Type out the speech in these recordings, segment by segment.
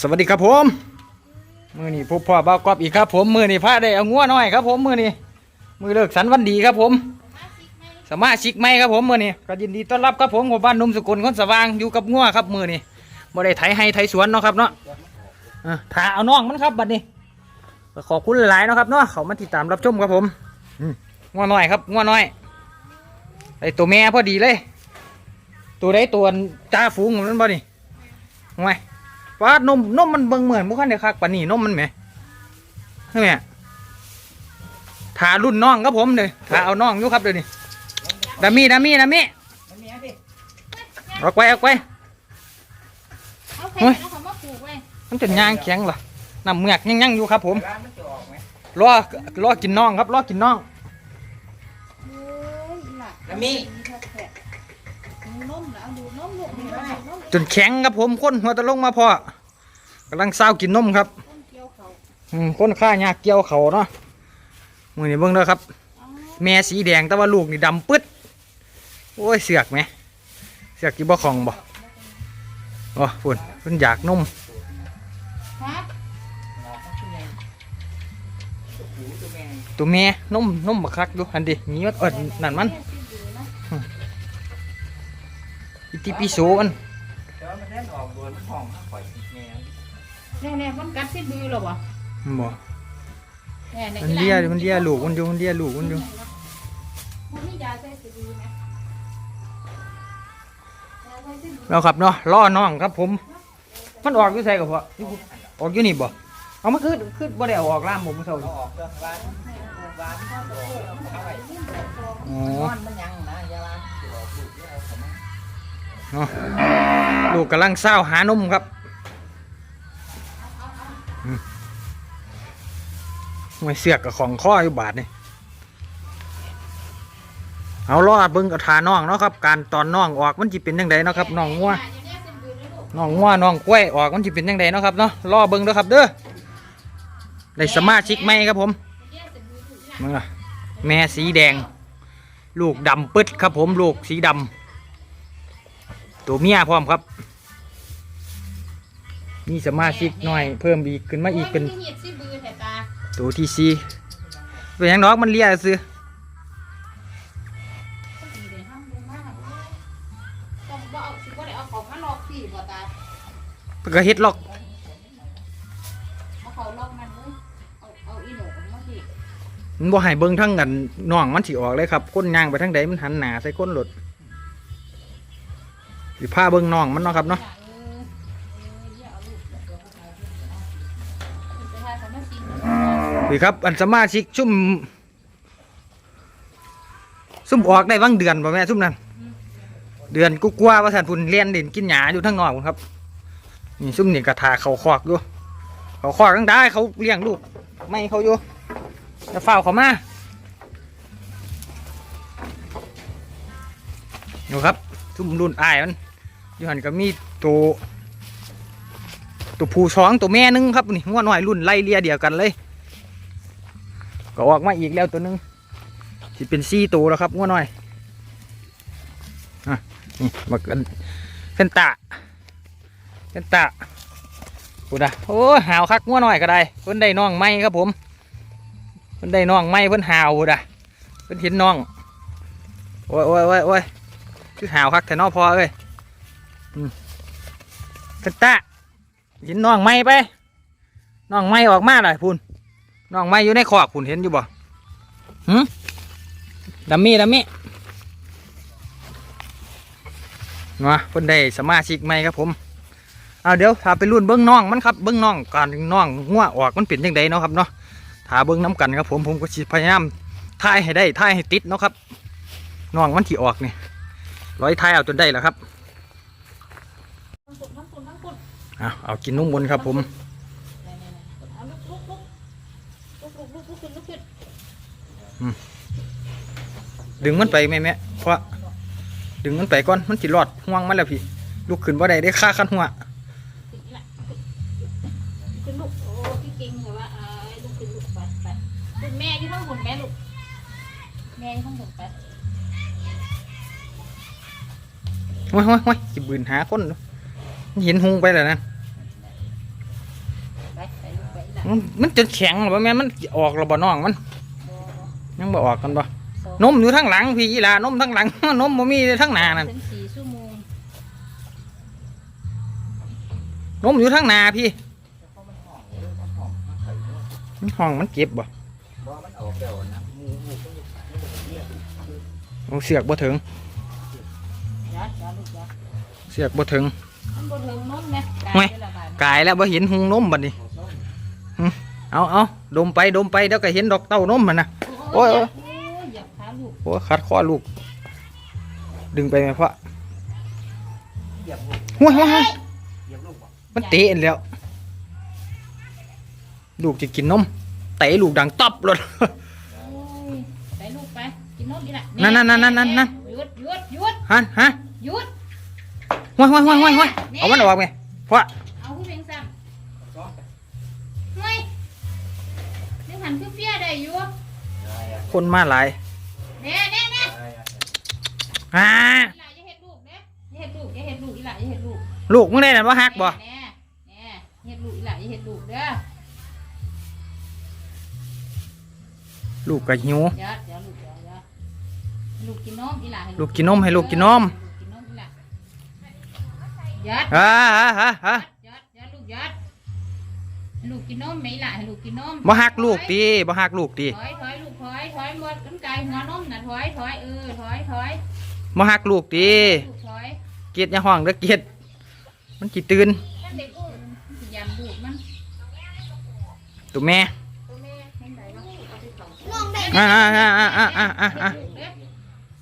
สวัสดีครับผมมือนี้พบพ่อบ้าวกอบอีกครับผมมือนี้พาได้เอางัวน้อยครับผมมือนี้มือเลิกสันวันดีครับผม สมาชิกใหม่ครับผมมือนี้ก็ยินดีต้อนรับครับผมของบ้านนุ่มสกุลคนสว่างอยู่กับงัวครับมือนี้บ่ได้ไถให้ไถสวนเนาะครับเนาะอะถ้าเอาน้องมันครับบัดนี้ก็ขอบคุณหลายๆเนาะครับเนาะเขามาติดตามรับชมครับผมอืมงัวน้อยครับงัวน้อยไอตัวแม่พอดีเลย ตัวใดตัวจ้าฝูงมันบ่นี่ห่วย ว่านมนมมันเบิ่งเหมือนบุคันเดียคักปานนี่นมมันไหมใช่ไหมถารุ่นน้องครับผมเลยถาเอาน้องอยู่ครับเดี๋ยวนี้ดามีดามีดามีเอาไว้เอาไว้เอาแผ่โอ้ยนเอาของมาปลูกไว้มันจะย่างแข็งเหรอน้ำเมือกยังยังอยู่ครับ ผมรอรอกินน้องครับรอกินน้องโอ้ยหลักแล้วมี นมแล้วเอาดูนมลูกนี่นมนม จนแข็งครับผมค้นหัวตะลงมาพอกำลังเศร้ากินนมครับนมเกี่ยวเขาอืมคนข้ายาเกี่ยวเขาเนาะมือนี่เบิ่งเด้อครับ แม่สีแดงแต่ว่าลูกนี่ดำปึ๊ดโอ้ยเสือกไหมเสือกกี่บ่ของบ่โอ้ฝุ่นเพิ่นอยากนมตัวแม่นมนมบักคักดูอันดิมีวัดอิดนั่นมันอิติปิโสมัน แต่ว่ามันแน่นออกโดนห้องปล่อยแม่แน่แน่ๆมันกัดที่บือหรอวะบ่แน่ๆมันเลียมันเลียลูกมันอยู่มันเลียลูกมันอยู่มันมียาใส่สิบือไหมยาใส่สิบือแล้วครับเนาะล่อน้องครับผม มันออกอยู่ใส่กับพ่ออยู่ออกอยู่นี่บ่เอามันคือคือบ่ได้เอาออกล่ามผมเมื่อเช้าเอานี่ออกเรื่องร้านร้านเอาไว้อ๋อ เนาะลูกกำลังเศร้าหานมครับอืมไม่เสือกกับของข้ออยู่บาทนี่เอาล่อเบิ้งกระทาน้องเนาะครับ การตอนน้องออกมันจะเป็นยังไงเนาะครับน้องงัวน่องงัวน้องกล้วยออกมันจะเป็นยังไงเนาะครับเนาะลอเบิ้งเด้อครับเด้อได้สมาชิกไหมครับผมมึงล่ะแม่สีแดง ลูกดำปึ๊ดครับผมลูกสีดำ ตัวเมียพร้อมครับมีสมาชิกหน่อย เพิ่มอีกขึ้นมาอีกเป็นโยมัที่เหียดสิบือแถตาตัวที่สี่เป็นหยังน้องมันเลียซื้อก็ดีเลยห้ามลงมากต้องบ่เอาสิบ่ได้เอาของมาลอกสิบ่ตาเพิ่นก็เฮ็ดล็อกเอาเขาลอกมันเลยเอาเอาอีโหนกมาสิมันบ่ให้เบิ่งทั้งกันน้องมันสิออกเลยครับก้นย่างไปทั้งใดมันหันหน้าใส่ก้นรถ สิพาเบิ่งน้องมันเนาะครับเนาะดีครับ อันสมาชิกซุ่มซุ่มออกได้บางเดือนป่ะแม่ซุ่มนั้น เดือนกูกลัวว่าสันพุ่นเลียนเด่นกินหยาอยู่ทั้งนอกพุ่นครับนี่ซุ่มนี่กระทาเขาคอกอยู่เขาคอกตั้งได้เขาเลี้ยงลูกไม่เขาอยู่จะเฝ้าเขามาอยู่ครับซุ่มรุ่นอายมัน อยู่หันก็มีตัวตัวผู้ช้องตัวแม่หนึงครับนี่งัวน้อยรุ่นไล่เลียเดียวกันเลย ก็ออกมาอีกแล้วตัวหนึงสิเป็นซี่ตัวแล้วครับงัวน้อยอะนี่มากันเฟนตาเฟนตาพูดนะโอ้หาวคักงัวน้อยก็ได้เพิ่นได้น้องไม้ครับผมเพิ่นได้น้องไม้เพิ่นหาวพูดนะเพิ่นเห็นน้องโอ้ยโอ้ยโอ้ยโอ้ยคือหาวคักแต่นอพอเอ้ย อืมเฟนตาเห็นน้องไม้ไปน้องไม้ออกมาเลยพูนน้องไม้อยู่ในขอกคุณเห็นอยู่บ่หืมดัมมี่ดัมมี่มาเพิ่นได้สมาชิกใหม่ครับผมเอาเดี๋ยวพาไปรุ่นเบิ้องน้องมันครับเบิ้องน้องก่อนน้องงัวออกมันเป็นยังไงเนาะครับเนาะถาเบิ้องน้ำกันครับผมผมก็พยายามถ่ายให้ได้ถ่ายให้ติดเนาะครับน้องมันที่ออกนี่ร้อยถ่ายเอาจนได้แล้วครับ ทั้งปุ่นทั้งปุ่นทั้งปุ่น เอาเอากินนุ่มบนครับผมเอาลุกลุกลุกลุกลุกลุกลุกขึ้นลุกขึ้นดึงมันไปแม่แม่เพราะดึงมันไปก่อนมันสิรอดห่วงมันแล้วพี่ลุกขึ้นบ่ได้ได้ค่าคันหัวขึ้นนี่แหละขึ้นลุกโอ้พี่เก่งเหรอวะเอ้ยลุกขึ้นลุกไปไปลุกแม่ที่ข้างบนแม่ลุกแม่ที่ข้างบนไปโอ้ยโอ้ยโอ้ยสิบืนหาคนเนาะเห็นหุงไปแล้วนะ มันมันจนแข็งหรอบ่แม่นมันออกแล้วบ่น้องมัน ยังบ่ออกกันบ่นมอยู่ทั้งหลังพี่อีหลานมทั้งหลัง นมบ่มีทั้งหน้านั่นถึงสี่ชั่วโมงนมอยู่ทั้งหน้าพี่แต่พอมันห้องเออมันห้องมันไข่เนอะมันห้องมันเก็บบ่บ่มันออกแล้วนะหมูหมูก็อยู่มันบ่เรียกเอาเสือกบ่ถึงยัดยัดลูกยัดเสือกบ่ถึงมันบนเทิงน้นไหมไม่ด้ละบาทกายแล้วบ่เห็นหุงนมบัดนี้ เอาเอาดมไปดมไปเดี๋ยวก็เห็นดอกเต้านมมันนะโอ้ยโอ้ยโอ้ยเหยียบขาลูกโอ้ยคัดคอลูก ดึงไปไหมพ่อเหยียบลูกห้วยห้วยห้วยเหยียบลูกบ่มันเตะอันแล้ว ลูกจะกินนมเตะลูกดังตับเลยโอ้ยไปลูกไปกินนมดีละนั่นนั่นนั่นนั่นนั่นนั่นหยุดหยุดหยุดฮันฮะหยุดห้วยห้วยห้วยห้วยห้วยเอามันออกไงพ่อ คนมาหลายแน่แน่แน่ได้อะอ่าอีหล่าอย่าเห็ดลูกเด้อย่าเห็ดลูกอย่าเห็ดลูกอีหล่าอย่าเห็ดลูกลูกมึงได้นั่นว่าฮักบ่แน่แน่เห็ดลูกอีหล่าอย่าเห็ดลูกเด้อลูกก็หิว เดี๋ยวเดี๋ยวลูกเดี๋ยวเดี๋ยวลูกกินนมอีหล่าให้ลูกกินนมให้ลูกกินนม ลูกกินนมอีหล่ายัดอ่าฮะฮะฮะ ลูกกินนมไหมล่ะให้ลูกกินนมบ่หักลูกดิบ่หักลูกดิถอยถอยลูกถอยถอยหมดกันไกลหัวนมน่ะถอยถอยเออถอยถอยบ่หักลูกดิเกียดย่าห้องเล้อเกียดมันสิตื่นตุ้มลูมันตัวแม่ง่าอ่าอ่าอ่าอ่า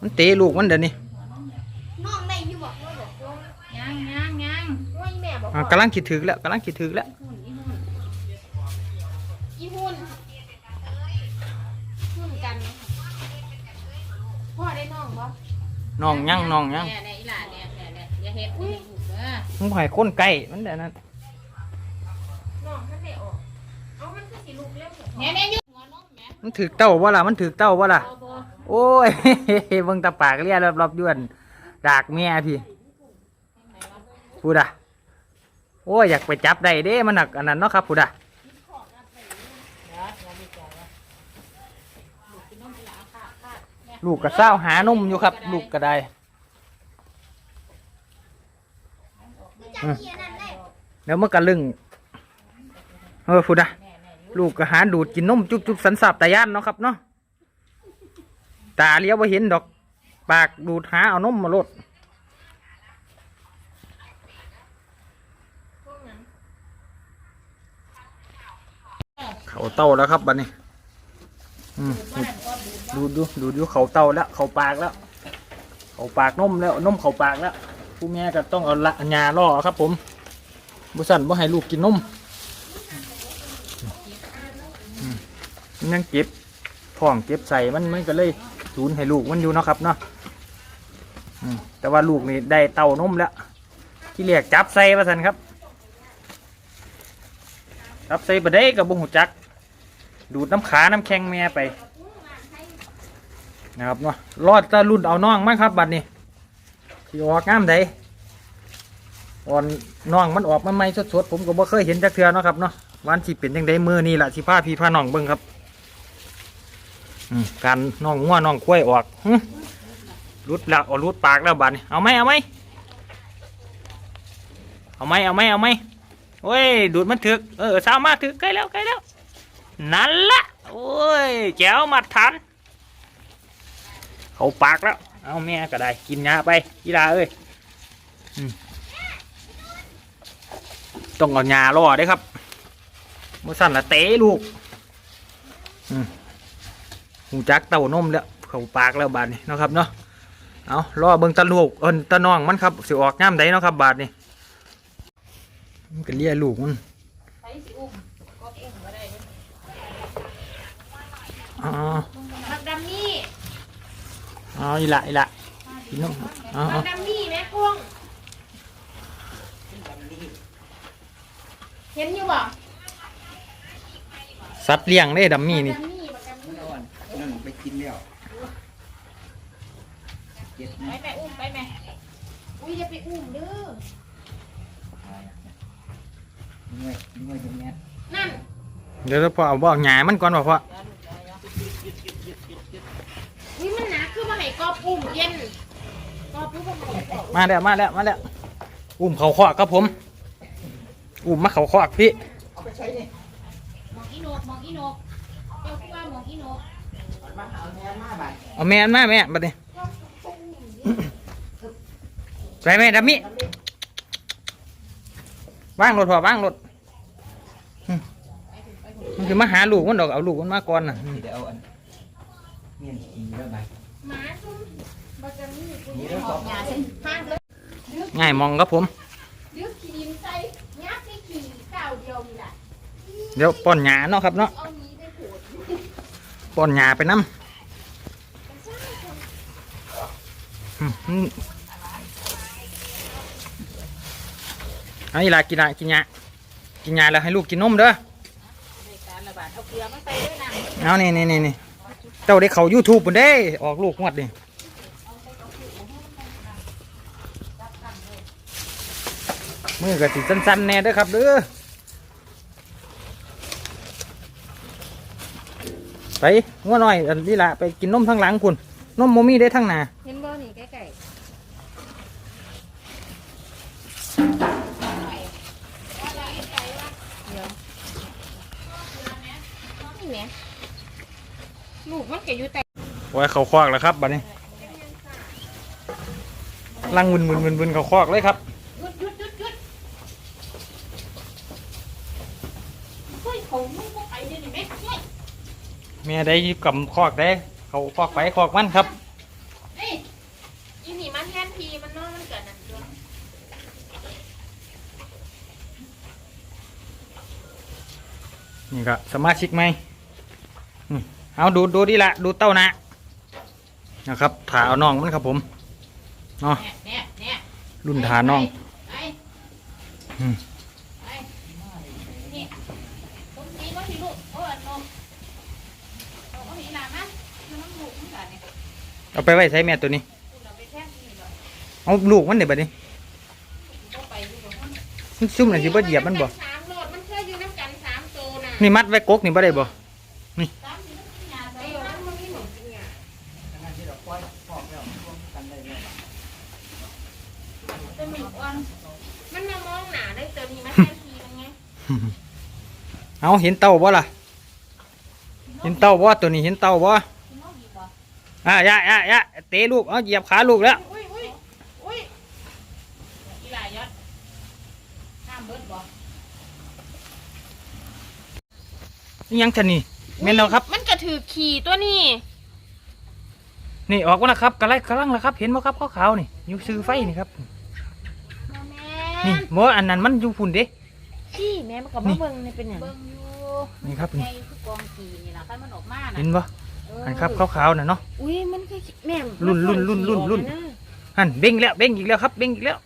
มันเตะลูกมันเดี๋ยวนี้ง่บ่ยแม่บอกกำลังคิดถึงแล้วกำลังคิดถึงแล้ว น้องยังน้องยังเนี่ยเนี่ยอีหล่าเนี่ยเนี่ยเนี่ยอย่าเฮ็ดอย่าเฮ็ดลูกเด้อมึงบ่ให้คนใกล้มันเดี๋ยวนั้นน้องมันได้ออกเอามันคือสิลูกเร็วเหรอเนี่ยเนี่ยอยู่หัวนมแหม่มันถึกเต้าว่าล่ะมันถึกเต้าว่าล่ะบ่บ่โอ้ย เบิ่งตาปากเลียรอบๆย้วนดากเมียพี่พูดอะโอ้ยอยากไปจับได้เด้มันหนักอันนั้นเนาะครับพูดอะ ยัดยัดลูกยัดลูกกินนมอีหล่าค่ะค่ะเนี่ย ลูกกระเซ้าหานุ่มอยู่ครับ ลูกก็ไดเอียนั่นไดแล้วมันก็ลึงเออพูดอะลูกก็หานดูดกินนมจุ๊บจุ๊บสันสับตาย่านเนาะครับเนาะตาเลี้ยวไปเห็นดอก ปากดูดหาเอานมมาลดเขาเต้าแล้วครับบัดนี้ อืมบ่นั่นก็ดูดดูดูดูดูเขาเต้าแล้ว เขาปากแล้ว เขาปากนมแล้วนมเขาปากแล้ว ผู้แม่ก็ต้องเอาละงาล่อครับ ผมบุสันบ่ให้ลูกกินนมอืมมันยังเก็บท้องเก็บใส่มันมันก็เลยสูนให้ลูกมันอยู่เนาะครับเนาะอืมแต่ว่าลูกนี่ได้เต้านมแล้ว ที่เรียกจับใส่ประสันครับ จับใส่ประเด้กับบุหูจัก ดูดน้ำขาน้ำแข็งแม่ไปนะครับเนาะรอดตะรุ่นเอาน้องมั้งครับบัดนี้ที่ออกงามใดอ่อนน้องมันออกมาใหม่สดๆผมก็บ่เคยเห็นจักเทือเนาะครับเนาะวันที่เป็นจังไดมือนี่แหละที่พาพี่พาน้องเบิ่งครับอการน้องงัวน้องกล้วยออกรุดแล้วเอรุดปากแล้วบัดนี้เอาไหมเอาไหมเอาไหมเอาไหมเอาไหมโอ้ยดูดมันถึกเออสาวมาถึกใกล้แล้วใกล้แล้ว นั่นละโอ้ยแจ๋วมัดทัน เขาปากแล้ว เอาแม่ก็ได้ กินยาไปกีฬาเอ้ยต้องเอายาล่อได้ครับมื่อสั่นละเตะลูกหูจักเต้านมแล้ว เขาปากแล้วบาดนี้เนาะครับเนาะเอาล่อเบิ่งตะลูกเอินตะน้องมันครับสิออกง่ามใดเนาะครับ บาดนี้มันก็เลี้ยลูกมัน ไปสิอุ้มก็อุ้มบ่ได้เด้ ออ๋อบักดัมมี่อ๋ออีละอีละกินนมอ๋อบักดัมมี่แม่กุ้งเห็นอยู่บ่สัตว์เลี้ยงได้ดัมมี่นี่ดัมมี่บักดัมมี่นอนนั่นไปกินแล้วเจ็ดไปนะแม่อุ้มไปแม่อุ้ยอย่าไปอุ้มเด้อเหนื่อยเหนื่อยตรงนี้นั่นเดี๋ยวพ่อเอาบอกหงายมันก่อนบ่พ่อนี่มันหนักคือมาให้กอบอุ้มเย็นกอบอุ้ มมาให้กอบมาแล้วมาแล้วมาแล้วอุ้มเขาคอกครับผม อุ้มมาเขาคอกพี่เอาไปใช้นี่หมองอีโนกหมองอีโนกเจ้าคือว่าหมองอีโนกมาเอาแม่มาบัดเอาแม่นมาแม่บัดนี้ใส่แม่ดับมิว่างรถพอว่างรถอืมมันคือมาหาลูกมันดอกเอาลูกมันมาก่อนน่ะอืมเดี๋ยวเอาอันเมียนอีแล้วบัดหมาซุ่ม ง่ายมองครับผม เดี๋ยวป้อนหยาเนาะครับเนาะป้อนหยาไปน้ำอันนี้ลากินละกินหยากินหยาแล้วให้ลูกกินนมเด้อเอาเนี่ยเนี่ยเนี่ยเจ้าได้เขายูทูบปุ่นได้ออกลูกงวดดิ มือกะติสั้นๆแน่เด้อครับเด้อไปงัวหน่อยอันนี้ละไปกินนมทั้งหลังคุณนมโมมี่ได้ทั้งหนาเห็นบ่นี่ใกล้ๆนี่แหม่ลูกมันก็อยู่แต่ไว้เขาคอกแล้วครับบัดนี้ลังมึนมึนมึนมึนเขาคอกเลยครับ หยุดหยุดหยุดหยุดเฮ้ยเขามึงก็ไปเดี๋ยวนี้แม่เฮ้ย เมียได้กำคอกได้ เขาคอกไปคอกมันครับเอ้ยอีนี่มันแทนทีมันนอนมันเกิดนั่นตัวนี่ก็สมาชิกไหมอืมเอาดูดูดีละดูเต้านะนะครับถาเอาน้องมันครับผมเนาะเนี่ยเนี่ยเนี่ยรุ่นถาน้อง ไป อืม ไปนี่ตรงนี้ก็ที่ลูกโอ้ยนมเอาเอาอีหลานนะแล้วมันลูกมันกัดเนี่ย เอาไปไว้ใช้แม่ตัวนี้คุณเอาไปแทนที่เลยเอาลูกมันเดี๋ยวบัดนี้ก็ไปอยู่กับมันมันซุ่มหน่อยสิบ่เหยียบมันบ่สามโลดมันเคยอยู่น้ำกันสามโตน่ะนี่มัดไว้กกนี่บ่ได้บ่ตามที่มันกินยาไอ้ใส่มันมันมีหนมจริงอะทั้งที่เราปล่อยพอกแล้วรวมกันได้แล้วเป็นหมีอ้วนมันมามองหนาได้ตัวนี้มันแทนทีมันไงเอาเห็นเต้าบ่ล่ะ เห็นเต้าบ่ตัวนี้เห็นเต้าบ่ อะยะยะยะเตะลูกเอาเหยียบขาลูกแล้ว อุ้ยอุ้ยอุ้ยอีหลายอดห้ามเบิดบ่นี่ยังชะนี่แม่นแล้วครับ มันกระถือขี่ตัวนี้นี่ออกแล้วนะครับกระไรกระลังแล้วครับ เห็นบ่ครับขาวๆนี่อยู่ซื้อไฟนี่ครับบ่แม่นี่นบ่อันนั้นมันอยู่พุ่นเด้ขี่แม่มันกับมาเบิ่งนี่เป็นอย่างเบิ่งอยู่นี่ครับไงนี่คือกองกีนี่ล่ะคันมันออกมาน่ะเห็นบ่เอออันครับขาวๆน่ะเนาะ อุ้ยมันก็แม่รุ่นรุ่นรุ่นรุ่นรุ่น หันเบ่งแล้วเบ่งอีกแล้วครับเบ่งอีกแล้ว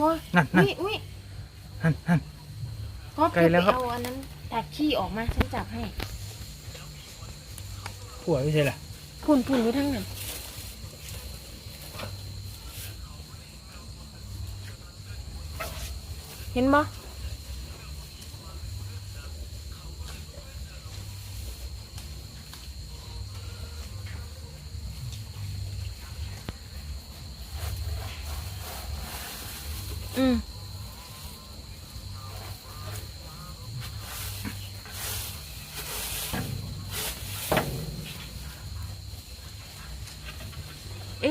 บ่นั่นนั่น อุ้ยอุ้ยหันหัน ก็ไกลแล้วครับ เอาอันนั้นตัดขี้ออกมาฉันจับให้ผัวไม่ใช่ล่ะพุ่นพุ่นอยู่ทั้งนั้นเห็นบ่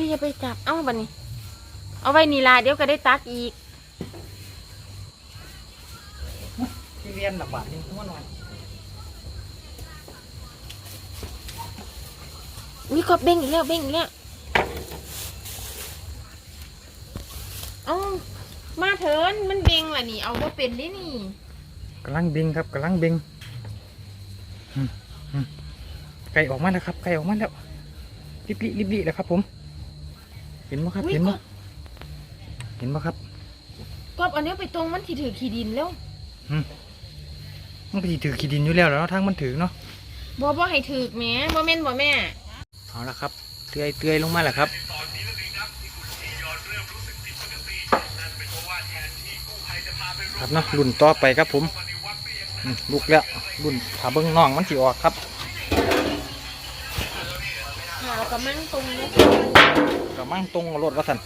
อ้ยอย่าไปจับ เอ้าบัดนี้ เอาไว้นี่ล่ะเดี๋ยวก็ได้ตักอีกที่เรียนลำบากนี่หัวหน่อยอุ้ยกอบเบ้งอีกแล้วเบ้งอีกแล้วเอ้ามาเถินมันเบ้งล่ะนี่ เอาว่าเป็นได้นี่กำลังเบ่งครับกำลังเบ่งอืมอืมไก่ออกมาแล้วครับไก่ออกมาแล้วรีบรีบรีบแล้วครับผม เห็นไหมครับอุ๊ยเห็นไหมกบเห็นไหมครับกอบเอาเนี้ยไปตรงมันที่ถือขี้ดินแล้ว มันก็สิถือขี้ดินอยู่แล้วแล้วทางมันถือเนาะ บ่บ่ให้ถือแหม่บ่แม่นบ่แม่ เอาละครับเตือยเตือยลงมาแล้วครับ ครับเนาะรุ่นต่อไปครับผมอืมลุกแล้วรุ่นถ้าเบิ้งน้องมันสิออกครับขาวกับมั่งตรงนี้ ก็มั่งตรงรถว่าสัน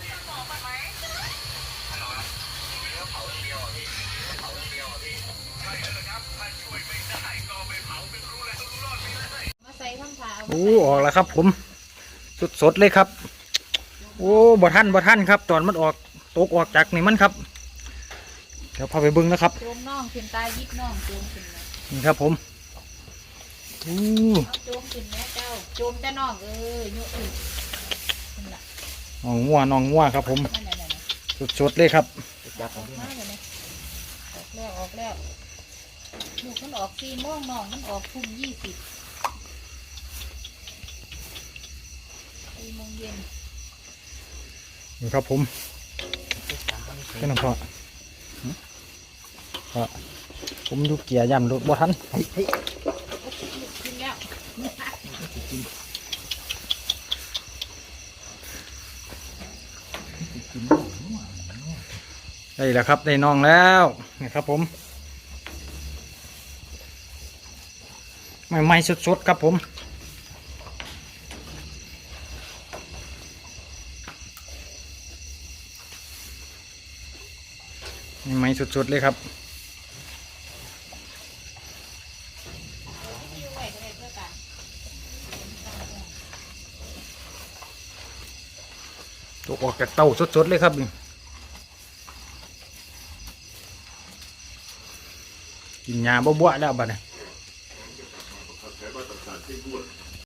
มาใส่ข้างขาเอาโอ้ออกแล้วครับ ผมสดสดๆเลยครับ โอ้บ่ทันบ่ทันครับ ตอนมันออกตกออกจากนี่มันครับ เดี๋ยวพาไปเบิ้งนะครับโจมน่องขึ้นตายยิบน่องโจมขึ้นนะนี่ครับผมอู้เอาโจมขึ้นแม่เจ้าโจมแต่น่องเอ้ยยกขึ้นนั่นล่ะ น้องงัวน้องงัวครับ ผมนั่นน่ะนั่นน่ะสดสดๆเลยครับ จับอขอองกที่มาเลยนะออกแล้วออกแล้วลูกมันออกสี่โมงน่องมันออกทุ่มยี่สิบสี่โมงเย็นนี่ครับผมแค่นั้นพอพอผมดูเกียร์ย่ำรถบ่ทันเฮ้ยเฮ้ย ลูกขึ้นแล้ว ได้แล้วครับได้น้องแล้วนี่ครับผมใหม่ๆสดๆครับผมใหม่ๆสดๆเลยครับที่ไว้ก็ดเพื่อออกจากเต้าสดๆเลยครับนี่ กินยาบ่บ่ๆแล้วบัดนี้